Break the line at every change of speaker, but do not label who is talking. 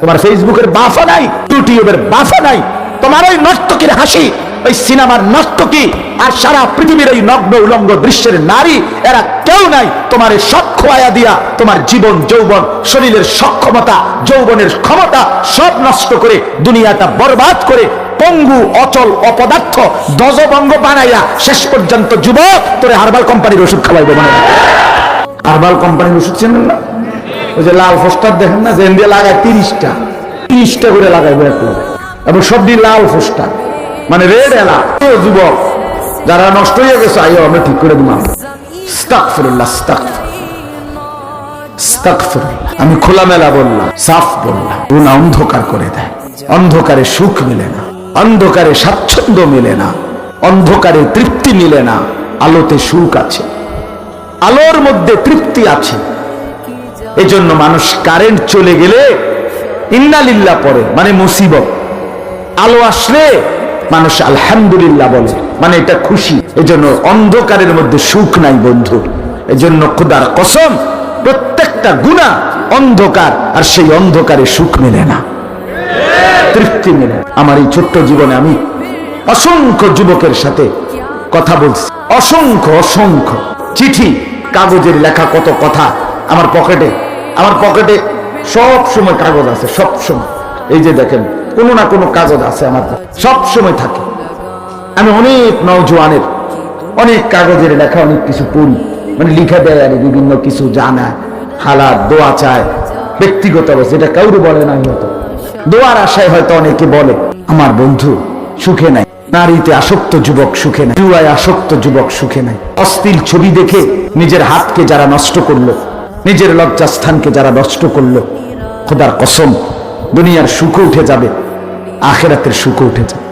তোমার ফেসবুকের বাফা নাই ইউটিউবের বাফা নাই, তোমার ওই নর্তকীর হাসি, ওই সিনেমার নর্তকী আর সারা পৃথিবীর ওই নগ্ন উলঙ্গ দৃশ্যের নারী, এরা কেউ নাই। তোমার এই সব খোয়াইয়া দিয়া তোমার জীবন, যৌবন, শরীরের সক্ষমতা, যৌবনের ক্ষমতা সব নষ্ট করে দুনিয়াটা বরবাদ করে পঙ্গু, অচল, অপদার্থ দজবঙ্গ বানাইয়া শেষ পর্যন্ত যুবক, তোরে হারবাল কোম্পানির ওষুধ খাওয়াইবে মনে। হারবাল কোম্পানির ওষুধ চেনেন না? ওই যে লাল পোস্টার দেখেন না, যে দিয়ে লাগায় তিরিশটা। তিরিশটা করে লাগাইবে এক এবং সব দিয়ে লাল পোস্টার মানে রেড এলা যুবক, যারা নষ্ট হয়ে গেছে আইও আমরা ঠিক করে দিলাম। আমি খোলামেলা বললাম, সাফ বললাম। গুণা অন্ধকার করে দেয়। অন্ধকারে সুখ মিলে না। অন্ধকারে স্বাচ্ছন্দ্য মিলে না। অন্ধকারে তৃপ্তি মিলে না। আলোতে সুখ আছে। আলোর মধ্যে তৃপ্তি আছে। এজন্য মানুষ কারেন্ট চলে গেলে ইন্নালিল্লাহ পরে মানে মুসিবত। আলো আসলে মানুষ আলহামদুলিল্লাহ বলে মানে এটা খুশি। এজন্য অন্ধকারের মধ্যে সুখ নাই বন্ধু। এজন্য খুদার কসম, প্রত্যেকটা গুণা অন্ধকার, আর সেই অন্ধকারে সুখ মেলে না। তৃপ্তি মেলে। আমার এই ছোট্ট জীবনে আমি অসংখ্য যুবকের সাথে কথা বলছি। অসংখ্য অসংখ্য চিঠি, কাগজের লেখা কত কথা আমার পকেটে আমার পকেটে সব সময় কাগজ আছে, সব সময়। এই যে দেখেন, কোনো না কোনো কাগজ আছে আমার সব সময় থাকে। আমি অনেক নওজোয়ানের, অনেক কাগজের লেখা, অনেক কিছু পড়ি। মানে লিখে দেয় আর বিভিন্ন কিছু জানা, হালাত, দোয়া চায়, ব্যক্তিগত অবস্থা, এটা কাউরে বলে না হয়তো। দোয়ার আশায় হয়তো অনেকে বলে, আমার বন্ধু সুখে নাই, নারীতে আসক্ত যুবক সুখে নাই আসক্ত যুবক সুখে নাই। অস্থির ছবি দেখে নিজের হাতকে যারা নষ্ট করল নিজের লজ্জা স্থানকে যারা নষ্ট করল, খোদার কসম, দুনিয়ার সুখ উঠে যাবে, আখেরাতের সুখ উঠে যাবে।